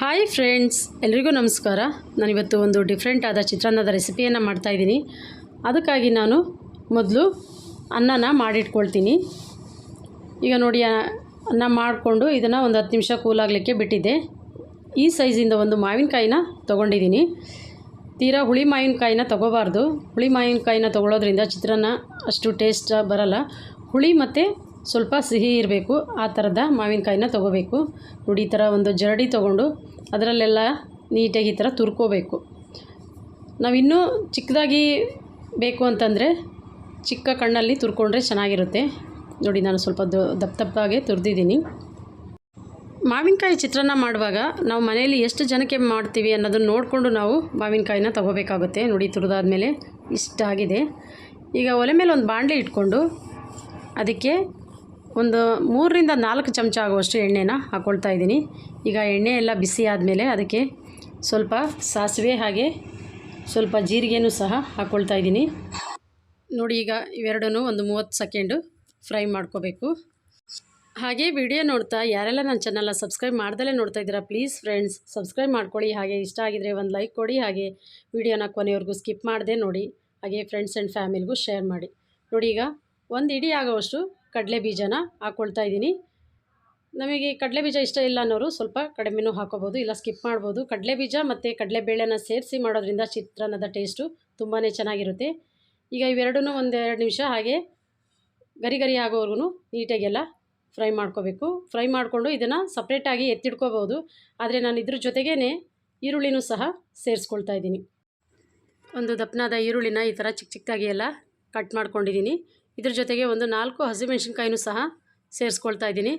Hi friends ಎಲ್ರಿಗೂ ನಮಸ್ಕಾರ. ನಾನಿವತ್ತು ಒಂದು ಡಿಫ್ರೆಂಟ್ ಆದ ಚಿತ್ರಾನ್ನದ ರೆಸಿಪಿಯನ್ನು ಮಾಡ್ತಾಯಿದ್ದೀನಿ ಅದಕ್ಕಾಗಿ ನಾನು ಮೊದಲು ಅನ್ನನ ಮಾಡಿಟ್ಕೊಳ್ತೀನಿ. ಈಗ ನೋಡಿ ಅನ್ನ ಮಾಡಿಕೊಂಡು ಇದನ್ನು ಒಂದು ಹತ್ತು ನಿಮಿಷ ಕೂಲಾಗಲಿಕ್ಕೆ ಬಿಟ್ಟಿದ್ದೆ. ಈ ಸೈಜಿಂದ ಒಂದು ಮಾವಿನಕಾಯಿನ ತೊಗೊಂಡಿದ್ದೀನಿ. ತೀರಾ ಹುಳಿ ಮಾವಿನಕಾಯಿನ ತೊಗೋಬಾರ್ದು. ಹುಳಿ ಮಾವಿನಕಾಯಿನ ತೊಗೊಳೋದ್ರಿಂದ ಚಿತ್ರಾನ್ನ ಅಷ್ಟು ಟೇಸ್ಟ್ ಬರಲ್ಲ. ಹುಳಿ ಮತ್ತು ಸ್ವಲ್ಪ ಸಿಹಿ ಇರಬೇಕು, ಆ ಥರದ ಮಾವಿನಕಾಯಿನ ತೊಗೋಬೇಕು. ನೋಡಿ, ಈ ಥರ ಒಂದು ಜರಡಿ ತೊಗೊಂಡು ಅದರಲ್ಲೆಲ್ಲ ನೀಟಾಗಿ ಈ ಥರ ತುರ್ಕೋಬೇಕು. ನಾವಿನ್ನೂ ಚಿಕ್ಕದಾಗಿ ಬೇಕು ಅಂತಂದರೆ ಚಿಕ್ಕ ಕಣ್ಣಲ್ಲಿ ತುರ್ಕೊಂಡ್ರೆ ಚೆನ್ನಾಗಿರುತ್ತೆ. ನೋಡಿ, ನಾನು ಸ್ವಲ್ಪ ದಪ್ಪ ದಪ್ಪಾಗೆ ತುರಿದಿದ್ದೀನಿ. ಮಾವಿನಕಾಯಿ ಚಿತ್ರಾನ್ನ ಮಾಡುವಾಗ ನಾವು ಮನೆಯಲ್ಲಿ ಎಷ್ಟು ಜನಕ್ಕೆ ಮಾಡ್ತೀವಿ ಅನ್ನೋದನ್ನು ನೋಡಿಕೊಂಡು ನಾವು ಮಾವಿನಕಾಯಿನ ತೊಗೋಬೇಕಾಗುತ್ತೆ. ನೋಡಿ, ತುರಿದಾದ್ಮೇಲೆ ಇಷ್ಟ ಆಗಿದೆ ಈಗ ಒಲೆ ಮೇಲೆ ಒಂದು ಬಾಣಲೆ ಇಟ್ಕೊಂಡು ಅದಕ್ಕೆ ಒಂದು ಮೂರರಿಂದ ನಾಲ್ಕು ಚಮಚ ಆಗುವಷ್ಟು ಎಣ್ಣೆನ ಹಾಕ್ಕೊಳ್ತಾ ಇದ್ದೀನಿ. ಈಗ ಎಣ್ಣೆ ಎಲ್ಲ ಬಿಸಿ ಆದಮೇಲೆ ಅದಕ್ಕೆ ಸ್ವಲ್ಪ ಸಾಸಿವೆ ಹಾಗೆ ಸ್ವಲ್ಪ ಜೀರಿಗೆನೂ ಸಹ ಹಾಕ್ಕೊಳ್ತಾ ಇದ್ದೀನಿ. ನೋಡಿ ಈಗ ಇವೆರಡೂ ಒಂದು ಮೂವತ್ತು ಸೆಕೆಂಡು ಫ್ರೈ ಮಾಡ್ಕೋಬೇಕು. ಹಾಗೆ ವಿಡಿಯೋ ನೋಡ್ತಾ ಯಾರೆಲ್ಲ ನನ್ನ ಚಾನಲ್ನ ಸಬ್ಸ್ಕ್ರೈಬ್ ಮಾಡ್ದಲೇ ನೋಡ್ತಾ ಇದ್ದೀರಾ, ಪ್ಲೀಸ್ ಫ್ರೆಂಡ್ಸ್ ಸಬ್ಸ್ಕ್ರೈಬ್ ಮಾಡ್ಕೊಳ್ಳಿ. ಹಾಗೆ ಇಷ್ಟ ಆಗಿದರೆ ಒಂದು ಲೈಕ್ ಕೊಡಿ, ಹಾಗೆ ವಿಡಿಯೋನ ಕೊನೆವರೆಗೂ ಸ್ಕಿಪ್ ಮಾಡದೆ ನೋಡಿ. ಹಾಗೆ ಫ್ರೆಂಡ್ಸ್ ಆ್ಯಂಡ್ ಫ್ಯಾಮಿಲಿಗೂ ಶೇರ್ ಮಾಡಿ. ನೋಡಿ ಈಗ ಒಂದು ಇಡೀ ಆಗೋವಷ್ಟು ಕಡಲೆ ಬೀಜನ ಹಾಕ್ಕೊಳ್ತಾ ಇದ್ದೀನಿ. ನಮಗೆ ಕಡಲೆ ಬೀಜ ಇಷ್ಟ ಇಲ್ಲ ಅನ್ನೋರು ಸ್ವಲ್ಪ ಕಡಿಮೆನೂ ಹಾಕೋಬೋದು, ಇಲ್ಲ ಸ್ಕಿಪ್ ಮಾಡ್ಬೋದು. ಕಡಲೆ ಬೀಜ ಮತ್ತು ಕಡಲೆಬೇಳೆನ ಸೇರಿಸಿ ಮಾಡೋದ್ರಿಂದ ಚಿತ್ರಾನ್ನದ ಟೇಸ್ಟು ತುಂಬಾ ಚೆನ್ನಾಗಿರುತ್ತೆ. ಈಗ ಇವೆರಡೂ ಒಂದೆರಡು ನಿಮಿಷ ಹಾಗೆ ಗರಿ ಗರಿ ಆಗೋವರೆಗೂ ನೀಟಾಗೆಲ್ಲ ಫ್ರೈ ಮಾಡ್ಕೋಬೇಕು. ಫ್ರೈ ಮಾಡಿಕೊಂಡು ಇದನ್ನು ಸಪ್ರೇಟಾಗಿ ಎತ್ತಿಡ್ಕೋಬೋದು ಆದರೆ ನಾನು ಇದ್ರ ಜೊತೆಗೇ ಈರುಳ್ಳಿನೂ ಸಹ ಸೇರಿಸ್ಕೊಳ್ತಾ ಇದ್ದೀನಿ. ಒಂದು ದಪ್ಪನಾದ ಈರುಳ್ಳಿನ ಈ ಥರ ಚಿಕ್ಕ ಚಿಕ್ಕದಾಗಿ ಎಲ್ಲ ಕಟ್ ಮಾಡ್ಕೊಂಡಿದ್ದೀನಿ. ಇದ್ರ ಜೊತೆಗೆ ಒಂದು ನಾಲ್ಕು ಹಸಿಮೆಣ್ಸಿನ್ಕಾಯಿನೂ ಸಹ ಸೇರಿಸ್ಕೊಳ್ತಾ ಇದ್ದೀನಿ.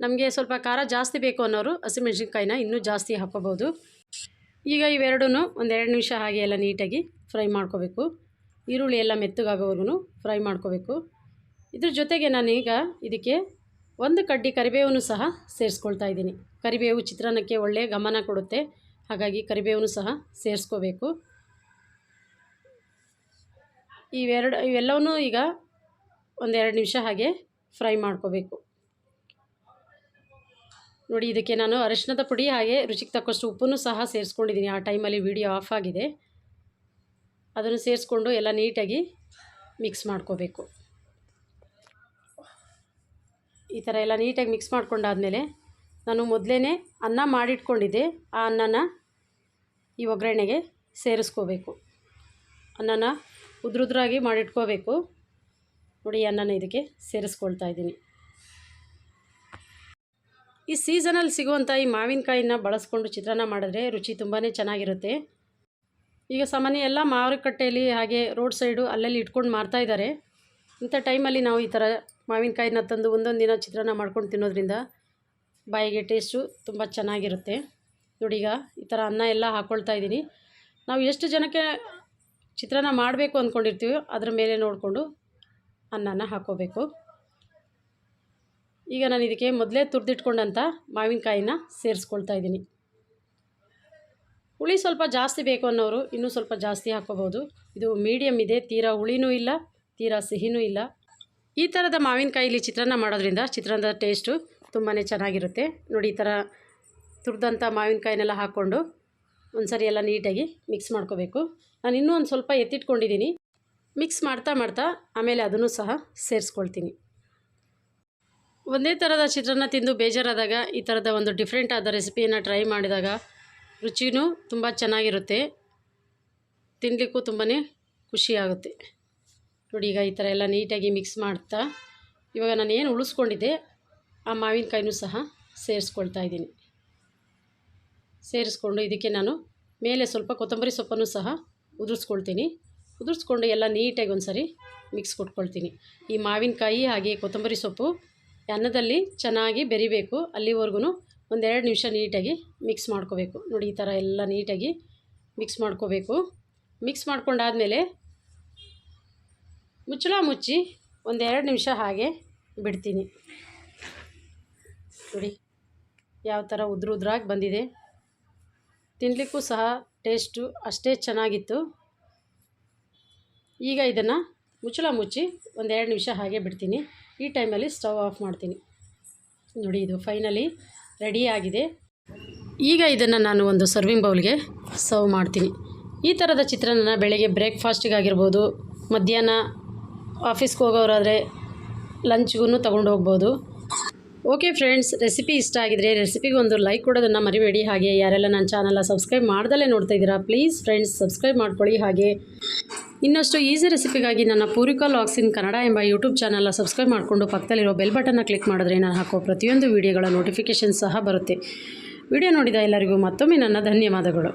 ನಮಗೆ ಸ್ವಲ್ಪ ಖಾರ ಜಾಸ್ತಿ ಬೇಕು ಅನ್ನೋರು ಹಸಿಮೆಣ್ಸಿನ್ಕಾಯಿನ ಇನ್ನೂ ಜಾಸ್ತಿ ಹಾಕೋಬೋದು ಈಗ ಇವೆರಡೂ ಒಂದೆರಡು ನಿಮಿಷ ಹಾಗೆ ಎಲ್ಲ ನೀಟಾಗಿ ಫ್ರೈ ಮಾಡ್ಕೋಬೇಕು. ಈರುಳ್ಳಿ ಎಲ್ಲ ಮೆತ್ತಗಾಗೋವರೆಗೂ ಫ್ರೈ ಮಾಡ್ಕೋಬೇಕು. ಇದ್ರ ಜೊತೆಗೆ ನಾನೀಗ ಇದಕ್ಕೆ ಒಂದು ಕಡ್ಡಿ ಕರಿಬೇವನ್ನು ಸಹ ಸೇರಿಸ್ಕೊಳ್ತಾ ಇದ್ದೀನಿ. ಕರಿಬೇವು ಚಿತ್ರಾನ್ನಕ್ಕೆ ಒಳ್ಳೆಯ ಗಮನ ಕೊಡುತ್ತೆ. ಹಾಗಾಗಿ ಕರಿಬೇವನ್ನು ಸಹ ಸೇರಿಸ್ಕೋಬೇಕು. ಇವೆರಡು ಇವೆಲ್ಲವನ್ನೂ ಈಗ ಒಂದೆರಡು ನಿಮಿಷ ಹಾಗೆ ಫ್ರೈ ಮಾಡ್ಕೋಬೇಕು. ನೋಡಿ, ಇದಕ್ಕೆ ನಾನು ಅರಿಶಿಣದ ಪುಡಿ ಹಾಗೆ ರುಚಿಗೆ ತಕ್ಕಷ್ಟು ಉಪ್ಪನ್ನು ಸಹ ಸೇರಿಸ್ಕೊಂಡಿದ್ದೀನಿ. ಆ ಟೈಮಲ್ಲಿ ವಿಡಿಯೋ ಆಫ್ ಆಗಿದೆ. ಅದನ್ನು ಸೇರಿಸ್ಕೊಂಡು ಎಲ್ಲ ನೀಟಾಗಿ ಮಿಕ್ಸ್ ಮಾಡ್ಕೋಬೇಕು. ಈ ಥರ ಎಲ್ಲ ನೀಟಾಗಿ ಮಿಕ್ಸ್ ಮಾಡ್ಕೊಂಡಾದಮೇಲೆ ನಾನು ಮೊದಲೇ ಅನ್ನ ಮಾಡಿಟ್ಕೊಂಡಿದ್ದೆ. ಆ ಅನ್ನನ ಈ ಒಗ್ಗರಣೆಗೆ ಸೇರಿಸ್ಕೋಬೇಕು. ಅನ್ನನ ಉದ್ರುದ್ರಾಗಿ ಮಾಡಿಟ್ಕೋಬೇಕು. ನೋಡಿ ಅನ್ನನ ಇದಕ್ಕೆ ಸೇರಿಸ್ಕೊಳ್ತಾ ಇದ್ದೀನಿ. ಈ ಸೀಸನಲ್ಲಿ ಸಿಗುವಂಥ ಈ ಮಾವಿನಕಾಯಿನ ಬಳಸ್ಕೊಂಡು ಚಿತ್ರಾನ್ನ ಮಾಡಿದ್ರೆ ರುಚಿ ತುಂಬಾ ಚೆನ್ನಾಗಿರುತ್ತೆ. ಈಗ ಸಾಮಾನ್ಯ ಎಲ್ಲ ಮಾರುಕಟ್ಟೆಯಲ್ಲಿ ಹಾಗೆ ರೋಡ್ ಸೈಡು ಅಲ್ಲಲ್ಲಿ ಇಟ್ಕೊಂಡು ಮಾರ್ತಾ ಇದ್ದಾರೆ. ಇಂಥ ಟೈಮಲ್ಲಿ ನಾವು ಈ ಥರ ಮಾವಿನಕಾಯಿನ ತಂದು ಒಂದೊಂದು ದಿನ ಚಿತ್ರಾನ್ನ ಮಾಡ್ಕೊಂಡು ತಿನ್ನೋದ್ರಿಂದ ಬಾಯಿಗೆ ಟೇಸ್ಟು ತುಂಬ ಚೆನ್ನಾಗಿರುತ್ತೆ. ನೋಡಿ ಈ ಥರ ಅನ್ನ ಎಲ್ಲ ಹಾಕ್ಕೊಳ್ತಾ ಇದ್ದೀನಿ. ನಾವು ಎಷ್ಟು ಜನಕ್ಕೆ ಚಿತ್ರಾನ್ನ ಮಾಡಬೇಕು ಅಂದ್ಕೊಂಡಿರ್ತೀವಿ ಅದ್ರ ಮೇಲೆ ನೋಡಿಕೊಂಡು ಅನ್ನನ ಹಾಕ್ಕೋಬೇಕು ಈಗ ನಾನು ಇದಕ್ಕೆ ಮೊದಲೇ ತುರಿದಿಟ್ಕೊಂಡಂಥ ಮಾವಿನಕಾಯಿನ ಸೇರಿಸ್ಕೊಳ್ತಾ ಇದ್ದೀನಿ. ಹುಳಿ ಸ್ವಲ್ಪ ಜಾಸ್ತಿ ಬೇಕು ಅನ್ನೋರು ಇನ್ನೂ ಸ್ವಲ್ಪ ಜಾಸ್ತಿ ಹಾಕ್ಕೋಬೋದು ಇದು ಮೀಡಿಯಮ್ ಇದೆ, ತೀರಾ ಹುಳಿನೂ ಇಲ್ಲ, ತೀರಾ ಸಿಹಿನೂ ಇಲ್ಲ. ಈ ಥರದ ಮಾವಿನಕಾಯಿಲಿ ಚಿತ್ರಾನ್ನ ಮಾಡೋದ್ರಿಂದ ಚಿತ್ರಾನ್ನದ ಟೇಸ್ಟು ತುಂಬಾ ಚೆನ್ನಾಗಿರುತ್ತೆ. ನೋಡಿ, ಈ ಥರ ತುರಿದಂಥ ಮಾವಿನಕಾಯಿನೆಲ್ಲ ಹಾಕ್ಕೊಂಡು ಒಂದು ಸರಿ ಎಲ್ಲ ನೀಟಾಗಿ ಮಿಕ್ಸ್ ಮಾಡ್ಕೋಬೇಕು. ನಾನು ಇನ್ನೂ ಒಂದು ಸ್ವಲ್ಪ ಎತ್ತಿಟ್ಕೊಂಡಿದ್ದೀನಿ. ಮಿಕ್ಸ್ ಮಾಡ್ತಾ ಮಾಡ್ತಾ ಆಮೇಲೆ ಅದನ್ನು ಸಹ ಸೇರಿಸ್ಕೊಳ್ತೀನಿ. ಒಂದೇ ಥರದ ಚಿತ್ರಾನ್ನ ತಿಂದು ಬೇಜಾರಾದಾಗ ಈ ಥರದ ಒಂದು ಡಿಫ್ರೆಂಟ್ ಆದ ರೆಸಿಪಿಯನ್ನು ಟ್ರೈ ಮಾಡಿದಾಗ ರುಚಿನೂ ತುಂಬ ಚೆನ್ನಾಗಿರುತ್ತೆ. ತಿನ್ನಲಿಕ್ಕೂ ತುಂಬಾ ಖುಷಿಯಾಗುತ್ತೆ. ನೋಡಿ ಈಗ ಈ ಥರ ಎಲ್ಲ ನೀಟಾಗಿ ಮಿಕ್ಸ್ ಮಾಡ್ತಾ ಇವಾಗ ನಾನು ಏನು ಉಳಿಸ್ಕೊಂಡಿದ್ದೆ ಆ ಮಾವಿನಕಾಯಿನೂ ಸಹ ಸೇರಿಸ್ಕೊಳ್ತಾ ಇದ್ದೀನಿ. ಸೇರಿಸ್ಕೊಂಡು ಇದಕ್ಕೆ ನಾನು ಮೇಲೆ ಸ್ವಲ್ಪ ಕೊತ್ತಂಬರಿ ಸೊಪ್ಪನ್ನು ಸಹ ಉದುರಿಸ್ಕೊಳ್ತೀನಿ. ಉದುರಿಸ್ಕೊಂಡು ಎಲ್ಲ ನೀಟಾಗಿ ಒಂದು ಸರಿ ಮಿಕ್ಸ್ ಕೊಟ್ಕೊಳ್ತೀನಿ. ಈ ಮಾವಿನಕಾಯಿ ಹಾಗೆ ಕೊತ್ತಂಬರಿ ಸೊಪ್ಪು ಅನ್ನದಲ್ಲಿ ಚೆನ್ನಾಗಿ ಬೆರಿಬೇಕು. ಅಲ್ಲಿವರೆಗೂ ಒಂದೆರಡು ನಿಮಿಷ ನೀಟಾಗಿ ಮಿಕ್ಸ್ ಮಾಡ್ಕೋಬೇಕು. ನೋಡಿ, ಈ ಥರ ಎಲ್ಲ ನೀಟಾಗಿ ಮಿಕ್ಸ್ ಮಾಡ್ಕೋಬೇಕು. ಮಿಕ್ಸ್ ಮಾಡ್ಕೊಂಡಾದಮೇಲೆ ಮುಚ್ಚಳ ಮುಚ್ಚಿ ಒಂದೆರಡು ನಿಮಿಷ ಹಾಗೆ ಬಿಡ್ತೀನಿ. ನೋಡಿ, ಯಾವ ಥರ ಉದ್ರ ಉದ್ರಾಗಿ ಬಂದಿದೆ. ತಿನ್ನಲಿಕ್ಕೂ ಸಹ ಟೇಸ್ಟು ಅಷ್ಟೇ ಚೆನ್ನಾಗಿತ್ತು. ಈಗ ಇದನ್ನು ಮುಚ್ಚಳ ಮುಚ್ಚಿ ಒಂದು ಎರಡು ನಿಮಿಷ ಹಾಗೆ ಬಿಡ್ತೀನಿ. ಈ ಟೈಮಲ್ಲಿ ಸ್ಟವ್ ಆಫ್ ಮಾಡ್ತೀನಿ. ನೋಡಿ ಇದು ಫೈನಲಿ ರೆಡಿ ಆಗಿದೆ. ಈಗ ಇದನ್ನು ನಾನು ಒಂದು ಸರ್ವಿಂಗ್ ಬೌಲ್ಗೆ ಸರ್ವ್ ಮಾಡ್ತೀನಿ. ಈ ಥರದ ಚಿತ್ರಾನ್ನ ಬೆಳಗ್ಗೆ ಬ್ರೇಕ್ಫಾಸ್ಟಿಗಾಗಿರ್ಬೋದು ಮಧ್ಯಾಹ್ನ ಆಫೀಸ್ಗೆ ಹೋಗೋರಾದರೆ ಲಂಚ್ಗೂ ತೊಗೊಂಡು ಹೋಗ್ಬೋದು. ಓಕೆ ಫ್ರೆಂಡ್ಸ್ ರೆಸಿಪಿ ಇಷ್ಟ ಆಗಿದ್ರೆ ರೆಸಿಪಿಗೆ ಒಂದು ಲೈಕ್ ಕೊಡೋದನ್ನು ಮರಿಬೇಡಿ. ಹಾಗೆ ಯಾರೆಲ್ಲ ನನ್ನ ಚಾನಲ್ನ ಸಬ್ಸ್ಕ್ರೈಬ್ ಮಾಡ್ದಲ್ಲೇ ನೋಡ್ತಾ ಇದ್ದೀರಾ ಪ್ಲೀಸ್ ಫ್ರೆಂಡ್ಸ್ ಸಬ್ಸ್ಕ್ರೈಬ್ ಮಾಡ್ಕೊಳ್ಳಿ. ಹಾಗೆ ಇನ್ನಷ್ಟು ಈಸಿ ರೆಸಿಪಿಗಾಗಿ ನನ್ನ ಪೂರಿಕಾ ಲಾಗ್ಸ್ ಇನ್ ಕನ್ನಡ ಎಂಬ ಯೂಟ್ಯೂಬ್ ಚಾನಲ್ನ ಸಬ್ಸ್ಕ್ರೈಬ್ ಮಾಡಿಕೊಂಡು ಪಕ್ಕದಲ್ಲಿರೋ ಬೆಲ್ ಬಟನ್ನ ಕ್ಲಿಕ್ ಮಾಡಿದ್ರೆ ನಾನು ಹಾಕೋ ಪ್ರತಿಯೊಂದು ವಿಡಿಯೋಗಳ ನೋಟಿಫಿಕೇಷನ್ ಸಹ ಬರುತ್ತೆ. ವಿಡಿಯೋ ನೋಡಿದ ಎಲ್ಲರಿಗೂ ಮತ್ತೊಮ್ಮೆ ನನ್ನ ಧನ್ಯವಾದಗಳು.